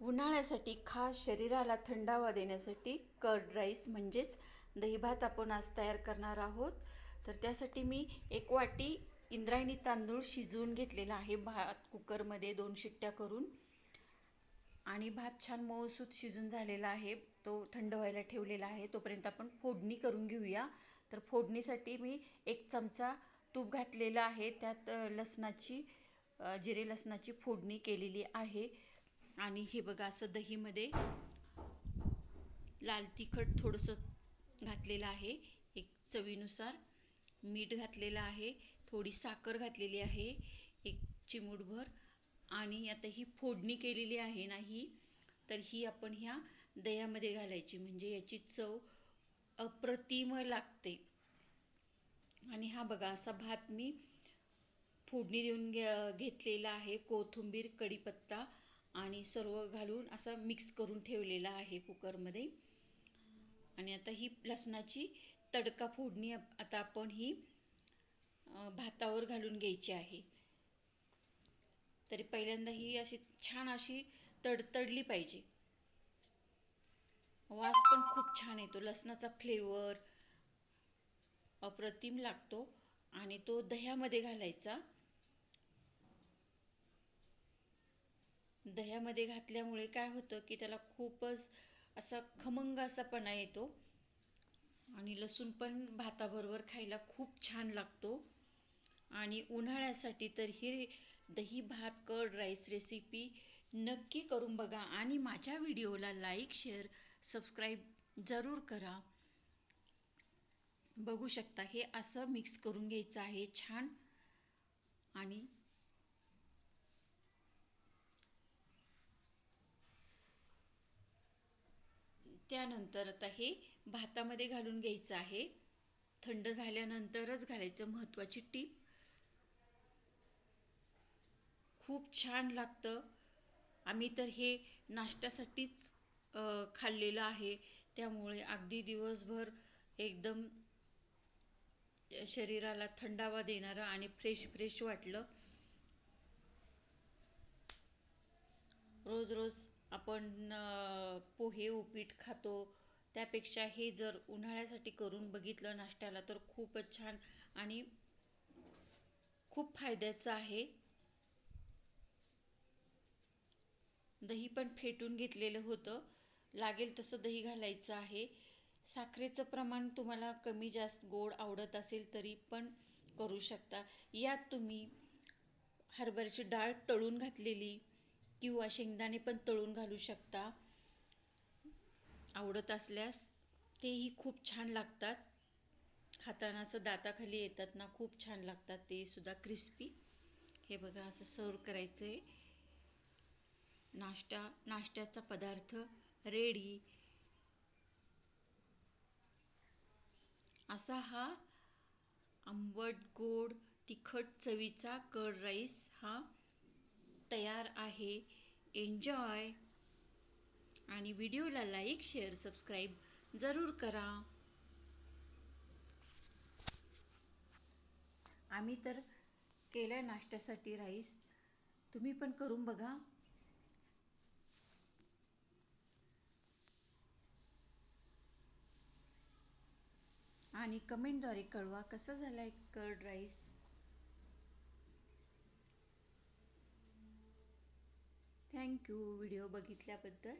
उन्हाळ्यासाठी खास शरीराला थंडावा देण्यासाठी कर्ड राईस म्हणजेच दहीभात आपण आज तयार करणार आहोत. तर त्यासाठी मी एक वाटी इंद्रायणी तांदूळ शिजवून घेतलेला आहे. भात कुकरमध्ये दोन शिट्ट्या करून. आणि भात छान मऊसूत शिजून झालेला आहे. तो थंड व्हायला ठेवलेला आहे. तोपर्यंत आपण फोडणी करून घेऊया. तर फोडणीसाठी मी एक चमचा तूप घातलेला आहे. त्यात लसणाची जिरे लसणाची फोडणी केलेली आहे. आणि हे बघा असं दहीमध्ये लाल तिखट थोडंसं घातलेलं आहे. एक चवीनुसार मीठ घातलेलं आहे थोडी साखर घातलेली आहे एक चिमूटभर. आणि आता ही फोडणी केलेली आहे ना ही तर ही आपण ह्या दह्यामध्ये घालायची. म्हणजे याची चव अप्रतिम लागते. आणि हा बघा असा भात मी फोडणी देऊन घेतलेला आहे. कोथिंबीर कढीपत्ता आणि सर्व घालून असा मिक्स करून ठेवलेला आहे कुकरमध्ये. आणि आता ही लसणाची तडका फोडणी आता आपण ही भातावर घालून घ्यायची आहे. तरी पहिल्यांदा ही अशी छान अशी तडतडली पाहिजे. वास पण खूप छान येतो लसणाचा फ्लेवर अप्रतिम लागतो आणि तो दह्यामध्ये घालायचा. दह्यामध्ये घातल्यामुळे काय होतं की त्याला खूपच असा खमंग असापणा येतो. आणि लसूण पण भाताबरोबर खायला खूप छान लागतो. आणि उन्हाळ्यासाठी तर ही दही भात कर्ड राईस रेसिपी नक्की करून बघा. आणि माझ्या व्हिडिओला लाईक शेअर सबस्क्राईब जरूर करा. बघू शकता हे असं मिक्स करून घ्यायचं आहे छान. आणि त्यानंतर आता हे भातामध्ये घालून घ्यायचं आहे. थंड झाल्यानंतरच घालायचं महत्त्वाची टीप. खूप छान लागतं. आम्ही तर हे नाश्त्यासाठीच खाल्लेलं आहे. त्यामुळे अगदी दिवसभर एकदम शरीराला थंडावा देणारं आणि फ्रेश फ्रेश वाटलं. रोज रोज आपण पोहे उपीट खातो. त्यापेक्षा हे जर उन्हाळ्यासाठी करून बघितलं नाश्त्याला तर खूपच छान आणि खूप फायद्याचं आहे. दही पण फेटून घेतलेलं होतं. लागेल तसं दही घालायचं आहे. साखरेचं प्रमाण तुम्हाला कमी जास्त गोड आवडत असेल तरी पण करू शकता. यात तुम्ही हरभऱ्याची डाळ तळून घातलेली किंवा शेंगदाणे पण तळून घालू शकता. आवडत असल्यास तेही खूप छान लागतात. खाताना असं दाताखाली येतात ना खूप छान लागतात ते सुद्धा क्रिस्पी हे बघा असं सर्व करायचं आहे नाश्ता नाश्त्याचा पदार्थ रेडी. असा हा आंबट गोड तिखट चवीचा कर्ड राईस हा तयार आहे. एन्जॉय आणि व्हिडिओला लाईक शेअर सबस्क्राईब जरूर करा. आम्ही तर केल्या नाश्त्यासाठी राईस तुम्ही पण करून बघा. आणि कमेंटद्वारे कळवा कसा झालाय curd rice thank you video बघितल्याबद्दल.